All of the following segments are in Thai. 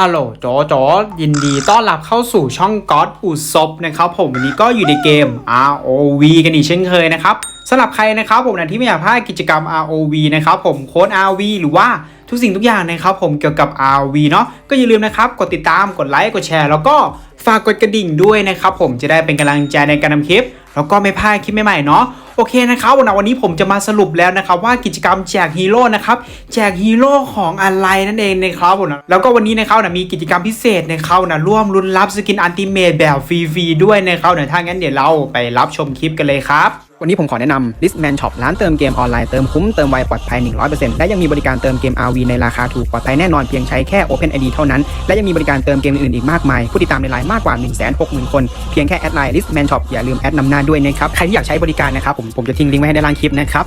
ฮัลโหลโจโจยินดีต้อนรับเข้าสู่ช่องก๊อตอุศบนะครับผมวันนี้ก็อยู่ในเกม ROV กันอีกเช่นเคยนะครับสำหรับใครนะครับผมนะที่ไม่อยากพลาดกิจกรรม ROV นะครับผมโค้ด RV หรือว่าทุกสิ่งทุกอย่างนะครับผมเกี่ยวกับ ROV เนาะก็อย่าลืมนะครับกดติดตามกดไลค์กดแชร์ แล้วก็ฝากกดกระดิ่งด้วยนะครับผมจะได้เป็นกำลังใจในการทำคลิป แล้วก็ไม่พลาดคลิปใหม่ๆเนาะโอเคนะครับวันวันนี้ผมจะมาสรุปแล้วนะครับว่ากิจกรรมแจกฮีโร่นะครับแจกฮีโร่ของอะไรนั่นเองนะครับผมนะแล้วก็วันนี้นะครับนะมีกิจกรรมพิเศษนะครับนะร่วมลุ้นรับสกินอันติเมทแบบฟรีๆด้วยนะครับนะถ้างั้นเดี๋ยวเราไปรับชมคลิปกันเลยครับ วันนี้ผมขอแนะนำ Listman Shop ร้านเติมเกมออนไลน์เติมคุ้มเติมไวปลอดภัย 100%และยังมีบริการเติมเกม RV ในราคาถูกปลอดภัยแน่นอนเพียงใช้แค่ Open ID เท่านั้น และยังมีบริการเติมเกมอื่นๆอีกมากมาย ผู้ติดตามในไลน์มากกว่า 160,000 คน เพียงแค่แอดไลน์ Listman Shop อย่าลืมแอดนำหน้าด้วยนะครับ ใครที่อยากใช้บริการนะครับผมผมจะทิ้งลิงก์ไว้ให้ในล่างคลิปนะครับ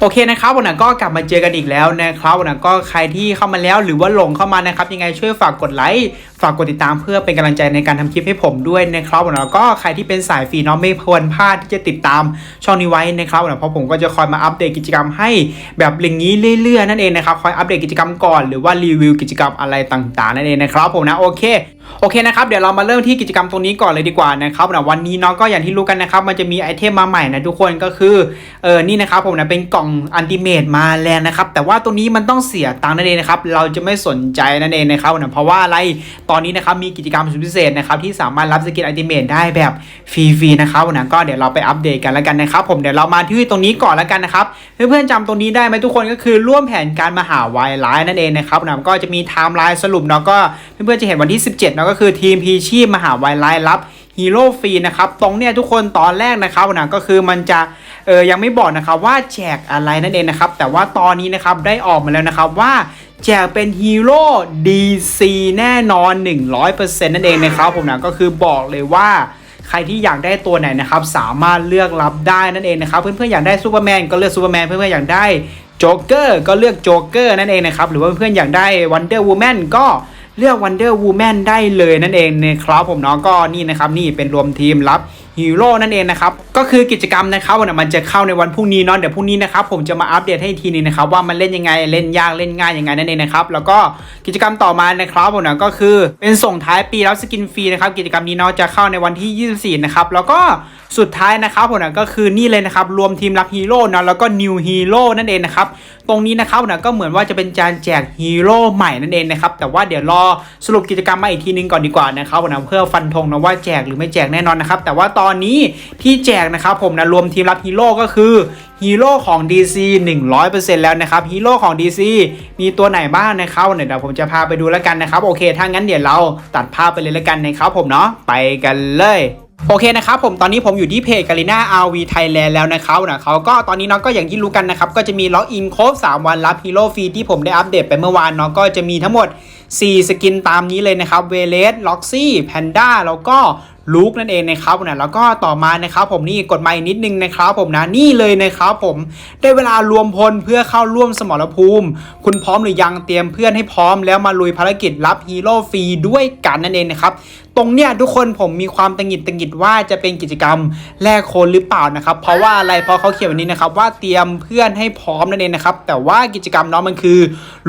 โอเคนะครับวันนั้นก็กลับมาเจอกันอีกแล้วนะครับวันนั้นก็ใครที่เข้ามาแล้วหรือว่าหลงเข้ามานะครับยังไงช่วยฝากกดไลค์ ฝากกดติดตามเพื่อเป็นกำลังใจในการทำคลิปให้ผมด้วยนะครับวันนั้นก็ใครที่เป็นสายฟรีเนาะไม่ควรพลาดที่จะติดตามช่องนี้ไว้นะครับวันนั้นเพราะผมก็จะคอยมาอัปเดตกิจกรรมให้แบบอย่างนี้เรื่อยๆนั่นเองนะครับคอยอัปเดตกิจกรรมก่อนหรือว่ารีวิวกิจกรรมอะไรต่างๆนั่นเองนะครับผมนะโอเคโอเคนะครับเดี๋ยวเรามาเริ่มที่กิจกรรมตรงนี้ก่อนเลยดีกว่านะครับนะวันนี้เนาะก็อย่างที่รู้กันนะครับมันจะมีไอเทมมาใหม่นะทุกคนก็คือเออนี่นะครับผมนะเป็นกล่องอันติเมตมาแล้วนะครับแต่ว่าตัวนี้มันต้องเสียตังค์นั่นเองนะครับเราจะไม่สนใจนั่นเองนะครับนะเพราะว่าอะไรตอนนี้นะครับมีกิจกรรมสุดพิเศษนะครับที่สามารถรับสกินอันติเมตได้แบบฟรีๆนะครับนะก็เดี๋ยวเราไปอัปเดตกันแล้วกันนะครับ ผมเดี๋ยวเรามาที่ตรงนี้ก่อนแล้วกันนะครับเพื่อนๆจำตรงนี้ได้ไหมทุกคนก็คือร่วมแผนการมหาวิทยาลัยนั่นเองนะครับนะก็จะมีไทม์ไลน์สรุปเนาะก็เพื่อนๆจะเห็นวันที่ 17เนาะก็คือทีมพีชีพมหาวิทยาลัยรับฮีโร่ฟรีนะครับตรงเนี้ยทุกคนตอนแรกนะครับนะก็คือมันจะเออยังไม่บอกนะครับว่าแจกอะไรนั่นเองนะครับแต่ว่าตอนนี้นะครับได้ออกมาแล้วนะครับว่า แจกเป็นฮีโร่ DC แน่นอน 100%นั่นเองนะครับผมนะก็คือบอกเลยว่าใครที่อยากได้ตัวไหนนะครับสามารถเลือกรับได้นั่นเองนะครับเพื่อนๆอยากได้ซูเปอร์แมนก็เลือกซูเปอร์แมนเพื่อนๆอยากได้โจ๊กเกอร์ก็เลือกโจ๊กเกอร์นั่นเองนะครับหรือว่าเพื่อนๆอยากได้วันเดอร์วูแมนก็เลือกวันเดอร์วูแมนได้เลยนั่นเองนะครับผมเนาะก็นี่นะครับนี่เป็นรวมทีมรับ ฮีโร่นั่นเองนะครับ ก็คือกิจกรรมนะครับวันมันจะเข้าในวันพรุ่งนี้เนาะเดี๋ยวพรุ่งนี้นะครับผมจะมาอัปเดตให้ทีนึงนะครับว่ามันเล่นยังไงเล่นยากเล่นง่ายยังไงนั่นเองนะครับแล้วก็กิจกรรมต่อมานะครับผมนะก็คือเป็นส่งท้ายปีรับสกินฟรีนะครับกิจกรรมนี้เนาะจะเข้าในวันที่ 24 นะครับแล้วก็สุดท้ายนะครับผมนะก็คือนี่เลยนะครับรวมทีมรับฮีโร่เนาะแล้วก็นิวฮีโร่นั่นเองนะครับตรงนี้นะครับนะก็เหมือนว่าจะเป็นการแจกฮีโร่ใหม่นั่นเองนะครับแต่ว่าเดี๋ยวรอสรุปกิจกรรมมาอีกทีนึงก่อนดีกว่านะครับนะเพื่อฟันธงนะว่าแจกหรือไม่แจกแน่นอนนะครับแต่ว่าตอนอนนี้ที่แจกนะครับผมนะรวมทีมรับฮีโร่ก็คือฮีโร่ของ DC 100%แล้วนะครับฮีโร่ของ DC มีตัวไหนบ้างนะครับเดี๋ยวผมจะพาไปดูแล้วกันนะครับ โอเค ถ้างั้นเดี๋ยวเราตัดภาพไปเลยแล้วกันนะครับผมเนาะไปกันเลยโอเคนะครับผมตอนนี้ผมอยู่ที่เพจกาลิน่า RV Thailand แล้วนะครับนะเขาก็ตอนนี้เนาะก็อย่างที่รู้กันนะครับก็จะมีล็อกอินครบ3 วันรับฮีโร่ฟรีที่ผมได้อัปเดตไปเมื่อวานเนาะก็จะมีทั้งหมด 4 สกินตามนี้เลยนะครับเวเลสล็อกซี่แพนด้าแล้วก็ ลูกนั่นเองนะครับนะแล้วก็ต่อมานะครับผมนี่กดมาอีกนิดนึงนะครับผมนะนี่เลยนะครับผมได้เวลารวมพลเพื่อเข้าร่วมสมรภูมิ คุณพร้อมหรือยังเตรียมเพื่อนให้พร้อมแล้วมาลุยภารกิจรับฮีโร่ฟรีด้วยกันนั่นเองนะครับตรงเนี้ยทุกคนผมมีความตังหิดตังหิดว่าจะเป็นกิจกรรมแลกโคนหรือเปล่านะครับ เพราะว่าอะไรเพราะเขาเขียนวันนี้นะครับว่าเตรียมเพื่อนให้พร้อมนั่นเองนะครับแต่ว่ากิจกรรมเนาะมันคือ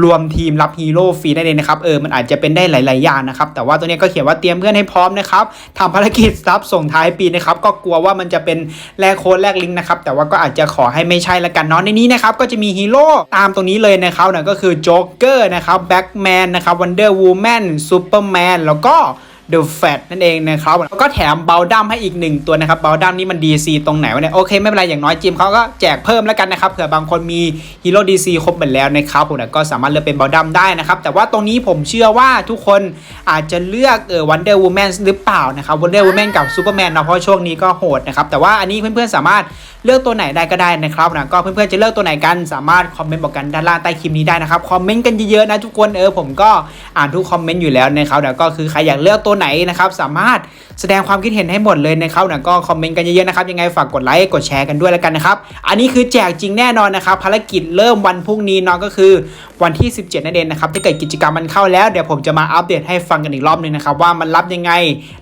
รวมทีมรับฮีโร่ฟรีนั่นเองนะครับเออมันอาจจะเป็นได้หลาย ๆ อย่างนะครับแต่ว่าตัวเนี้ยก็เขียนว่าเตรียมเพื่อนให้พร้อมนะครับทำภารกิจซับส่งท้ายปีนะครับก็กลัวว่ามันจะเป็นแลกโค้ดแลกลิงก์นะครับแต่ว่าก็อาจจะขอให้ไม่ใช่ละกันเนาะในนี้นะครับก็จะมีฮีโร่ตามตรงนี้เลยนะครับนะก็คือโจ๊กเกอร์นะครับแบ็กแมนนะครับวันเดอร์วูแมนซูเปอร์แมนแล้วก็ The Fat นั่นเองนะครับแล้วก็แถมเบลดัมให้อีกหนึ่งตัวนะครับเบลดัมนี่มัน DC ตรงไหนวะเนี่ยโอเคไม่เป็นไรอย่างน้อยจิมเขาก็แจกเพิ่มแล้วกันนะครับเผื่อบางคนมีฮีโร่ DC ครบหมดแล้วนะครับผมก็สามารถเลือกเป็นเบลดัมได้นะครับแต่ว่าตรงนี้ผมเชื่อว่าทุกคนอาจจะเลือกเออวันเดอร์วูแมนหรือเปล่านะครับวันเดอร์วูแมนกับซูเปอร์แมนเนาะเพราะช่วงนี้ก็โหดนะครับแต่ว่าอันนี้เพื่อนๆสามารถเลือกตัวไหนได้ก็ได้นะครับนะก็เพื่อนๆจะเลือกตัวไหนกันสามารถคอมเมนต์บอกกันด้านล่างใต้คลิปนี้ได้นะครับคอมเมนต์กันเยอะๆนะทุกคนเออผมก็อ่านทุกคอมเมนต์อยู่แล้วนะครับนะก็คือใครอยากเลือกตัวไหนนะครับสามารถแสดงความคิดเห็นให้หมดเลยนะครับนะก็คอมเมนต์กันเยอะๆนะครับยังไงฝากกดไลค์กดแชร์กันด้วยแล้วกันนะครับอันนี้คือแจกจริงแน่นอนนะครับภารกิจเริ่มวันพรุ่งนี้เนาะก็คือวันที่ 17นั่นเองนะครับถ้าเกิดกิจกรรมมันเข้าแล้วเดี๋ยวผมจะมาอัปเดตให้ฟังกันอีกรอบนึงนะครับว่ามันรับยังไง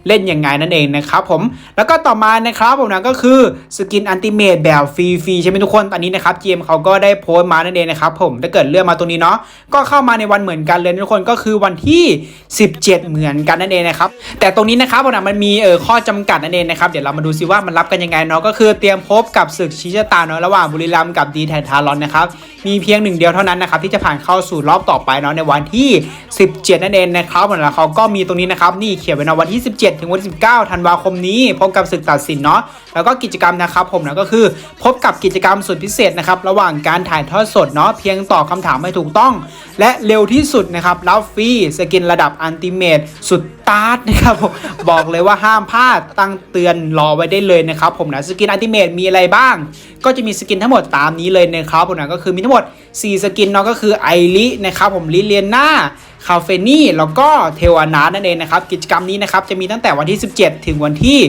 เล่นยังไงนั่นเองนะครับผมแล้วก็ต่อมานะครับผมนะก็คือสกินอันติเมตแบบฟรีๆใช่ไหมทุกคนตอนนี้นะครับ GM เขาก็ได้โพสต์มานั่นเองนะครับผมถ้าเกิดเลื่อนมาตรงนี้เนาะก็เข้ามาในวันเหมือนกันเลยทุกคนก็คือวันที่ 17 เหมือนกันนั่นเองนะครับแต่ตรงนี้นะครับผมนะมันมีเออข้อจำกัดนั่นเองนะครับเดี๋ยวเรามาดูซิว่ามันรับกันยังไงเนาะก็คือเตรียมพบกับศึกชิชะตาเนาะระหว่างบุรีรัมย์กับดีแทนทารอนนะครับมีเพียงหนึ่งเดียวเท่านั้นนะครับที่จะผ่านเข้าสู่รอบต่อไปเนาะในวันที่ 17 นั่นเองนะครับผมแล้วเขาก็มีตรงนี้นะครับนี่เขียนไว้นะวันที่ 17 ถึงวันที่19ธันวาคมนี้พบกับศึกตัดสินเนาะแล้วก็กิจกรรมนะครับผมนะก็คือ พบกับกิจกรรมสุดพิเศษนะครับระหว่างการถ่ายทอดสดเนาะเพียงตอบคำถามให้ถูกต้อง และเร็วที่สุดนะครับรับฟรีสกินระดับอันติเมตสุดตาร์นะครับผมบอกเลยว่าห้ามพลาดตั้งเตือนรอไว้ได้เลยนะครับผมนะสกินอันติเมตมีอะไรบ้าง ก็จะมีสกินทั้งหมดตามนี้เลยนะครับผมนะก็คือมีทั้งหมด 4 สกินเนาะก็คือไอรินะครับผมลิเลียนา คาเฟนี่แล้วก็เทวานานั่นเองนะครับ กิจกรรมนี้นะครับจะมีตั้งแต่วันที่ 17 ถึงวันที่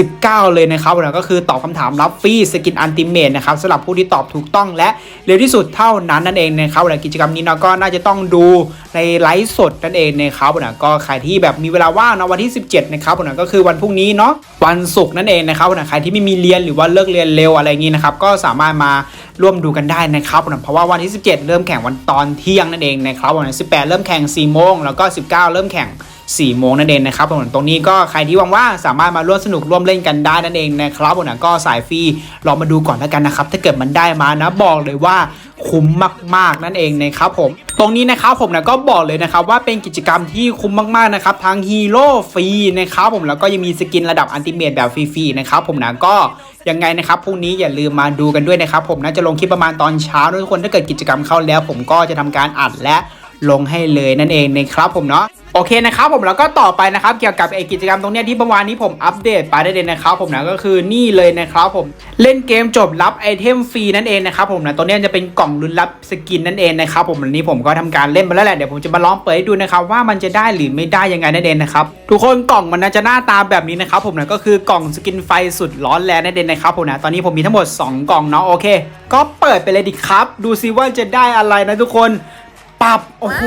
19 เลยนะครับผมนะก็คือตอบคำถามรับฟรีสกินอันติเมตนะครับสำหรับผู้ที่ตอบถูกต้องและเร็วที่สุดเท่านั้นนั่นเองนะครับผมนะกิจกรรมนี้เนาก็น่าจะต้องดูในไลฟ์สดนั่นเองนะครับผมนะก็ใครที่แบบมีเวลาว่างนะวันที่ 17 นะครับผมนะก็คือวันพรุ่งนี้เนาะวันศุกร์นั่นเองนะครับผมนะใครที่ไม่มีเรียนหรือว่าเลิกเรียนเร็วอะไรอย่างนี้นะครับก็สามารถมาร่วมดูกันได้นะครับผมเพราะว่าวันที่ 17 เริ่มแข่งวันตอนเที่ยงนั่นเองนะครับวันที่18 เริ่มแข่ง4โมงแล้วก็ 19 เริ่มแข่ง 4โมงนั่นเองนะครับผมตรงนี้ก็ใครที่ว่างๆสามารถมาร่วมสนุกร่วมเล่นกันได้นั่นเองนะครับผมนะก็สายฟรีลองมาดูก่อนแล้วกันนะครับ ถ้าเกิดมันได้มานะบอกเลยว่าคุ้มมาก ๆ นั่นเองนะครับผม ตรงนี้นะครับผมนะก็บอกเลยนะครับว่าเป็นกิจกรรมที่คุ้มมาก ๆ นะครับทั้งฮีโร่ฟรีนะครับผมแล้วก็ยังมีสกินระดับอันติเมตแบบฟรีๆนะครับผมนะก็ยังไงนะครับพรุ่งนี้อย่าลืมมาดูกันด้วยนะครับผมนะจะลงคลิปประมาณตอนเช้าทุกคนถ้าเกิดกิจกรรมเข้าแล้ว ผมก็จะทำการอัดและ ลงให้เลยนั่นเองนะครับผมเนาะโอเคนะครับผมแล้วก็ต่อไปนะครับเกี่ยวกับไอกิจกรรมตรงเนี้ยที่เมื่อวานนี้ผมอัปเดตไปได้เลยนะครับผมนะก็คือนี่เลยนะครับผมเล่นเกมจบรับไอเทมฟรีนั่นเองนะครับผมนะตัวเนี้ยจะเป็นกล่องลุ้นรับสกินนั่นเองนะครับผมวันนี้ผมก็ทำการเล่นไปแล้วแหละเดี๋ยวผมจะมาลองเปิดให้ดูนะครับว่ามันจะได้หรือไม่ได้ยังไงนั่นเองนะครับทุกคนกล่องมันน่าจะหน้าตาแบบนี้นะครับผมนะก็คือกล่องสกินไฟสุดร้อนแรงนั่นเองนะครับผมนะตอนนี้ผมมีทั้งหมด 2 กล่องเนาะโอเค ก็เปิดไปเลยดิครับ ดูซิว่าจะได้อะไรนะทุกคน ปับโอ้โห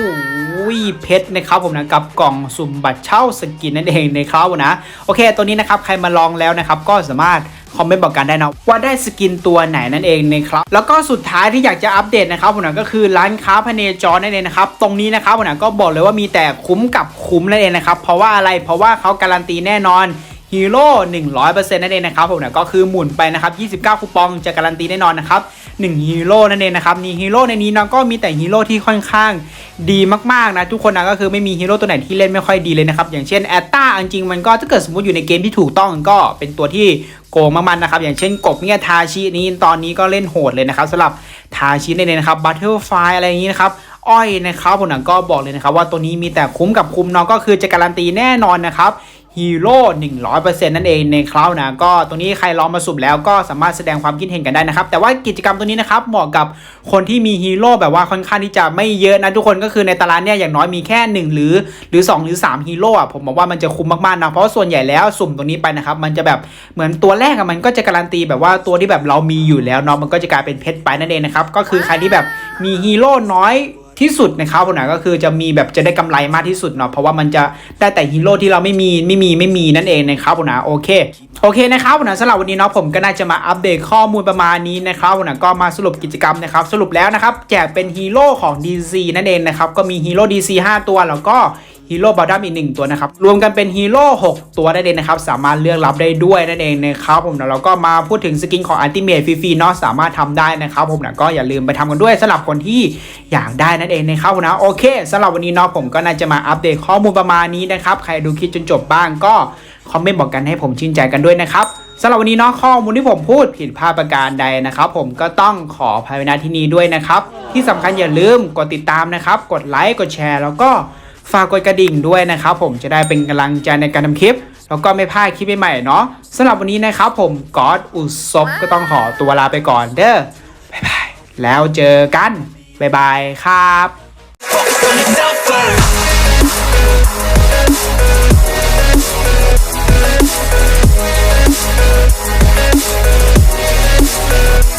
เพชรนะครับผมนะกับกล่องสุ่มบัตรเช่าสกินนั่นเองนะครับนะโอเค ตัวนี้นะครับใครมาลองแล้วนะครับก็สามารถคอมเมนต์บอกกันได้นะว่าได้สกินตัวไหนนั่นเองนะครับแล้วก็สุดท้ายที่อยากจะอัปเดตนะครับผมนะก็คือร้านค้าพเนจรนั่นเองนะครับตรงนี้นะครับผมนะก็บอกเลยว่ามีแต่คุ้มกับคุ้มนั่นเองนะครับเพราะว่าอะไรเพราะว่าเขาการันตีแน่นอนฮีโร่100%นั่นเองนะครับผมนะก็คือหมุนไปนะครับ29คูปองจะการันตีแน่นอนนะครับ 1ฮีโร่นั่นเองนะครับนี่ฮีโร่ในนี้นะก็มีแต่ฮีโร่ที่ค่อนข้างดีมากๆนะทุกคนนะก็คือไม่มีฮีโร่ตัวไหนที่เล่นไม่ค่อยดีเลยนะครับอย่างเช่นแอตตาจริงมันก็ถ้าเกิดสมมติอยู่ในเกมที่ถูกต้องก็เป็นตัวที่โกงมากๆนะครับ อย่างเช่นกบเนี่ยทาชินี้ตอนนี้ก็เล่นโหดเลยนะครับสำหรับทาชิในนี้นะครับบัตเทิลไฟอะไรอย่างนี้นะครับอ้อยนะครับผมนะก็บอกเลยนะครับว่าตัวนี้มีแต่คุ้มกับคุ้มเนาะก็คือจะการันตีแน่นอนนะครับ ฮีโร่100%นั่นเองในคราวนะก็ตรงนี้ใครลองมาสุ่มแล้วก็สามารถแสดงความคิดเห็นกันได้นะครับ แต่ว่ากิจกรรมตัวนี้นะครับเหมาะกับคนที่มีฮีโร่แบบว่าค่อนข้างที่จะไม่เยอะนะทุกคนก็คือในตารางเนี่ยอย่างน้อยมีแค่ 1 หรือหรือ 2 หรือ 3ฮีโร่อะผมบอกว่ามันจะคุ้มมากๆนะเพราะาส่วนใหญ่แล้วสุ่มตรงนี้ไปนะครับมันจะแบบเหมือนตัวแรกอะมันก็จะการันตีแบบว่าตัวที่แบบเรามีอยู่แล้วเนาะมันก็จะกลายเป็นเพชรไปนั่นเองนะครับก็คือใครที่แบบมีฮีโร่น้อย ที่สุดนะครับผมนะก็คือจะมีแบบจะได้กำไรมากที่สุดเนาะเพราะว่ามันจะได้แต่ฮีโร่ที่เราไม่มีไม่มีไม่มีนั่นเองนะครับผมนะโอเคโอเคนะครับผมนะสำหรับวันนี้เนาะผมก็น่าจะมาอัปเดตข้อมูลประมาณนี้นะครับผมนะก็มาสรุปกิจกรรมนะครับสรุปแล้วนะครับแจกเป็นฮีโร่ของ DC นั่นเองนะครับก็มีฮีโร่ DC 5 ตัวแล้วก็ ฮีโร่บอดัมอีกหนึ่งตัวนะครับ รวมกันเป็นฮีโร่6ตัวได้เลยนะครับ สามารถเลือกรับได้ด้วยนั่นเองนะครับผมนะเราก็มาพูดถึงสกินของอันติเมทฟรีๆเนาะสามารถทำได้นะครับ ผมนะก็อย่าลืมไปทำกันด้วยสำหรับคนที่อยากได้นั่นเองนะครับผมนะโอเคสำหรับวันนี้เนาะผมก็น่าจะมาอัปเดตข้อมูลประมาณนี้นะครับใครดูคลิปจนจบบ้างก็คอมเมนต์บอกกันให้ผมชื่นใจกันด้วยนะครับสำหรับวันนี้เนาะข้อมูลที่ผมพูดผิดพลาดประการใดนะครับ ผมก็ต้องขอภัยณที่นี้ด้วยนะครับ ที่สำคัญอย่าลืมกดติดตามนะครับ กดไลค์กดแชร์ แล้วก็ ฝากกดกระดิ่งด้วยนะครับผมจะได้เป็นกำลังใจในการทำคลิป แล้วก็ไม่พลาดคลิปใหม่ๆเนาะสำหรับวันนี้นะครับผมกอดอุศบก็ต้องขอตัวลาไปก่อนเด้อบายบายแล้วเจอกันบายบายครับ We'll be right back.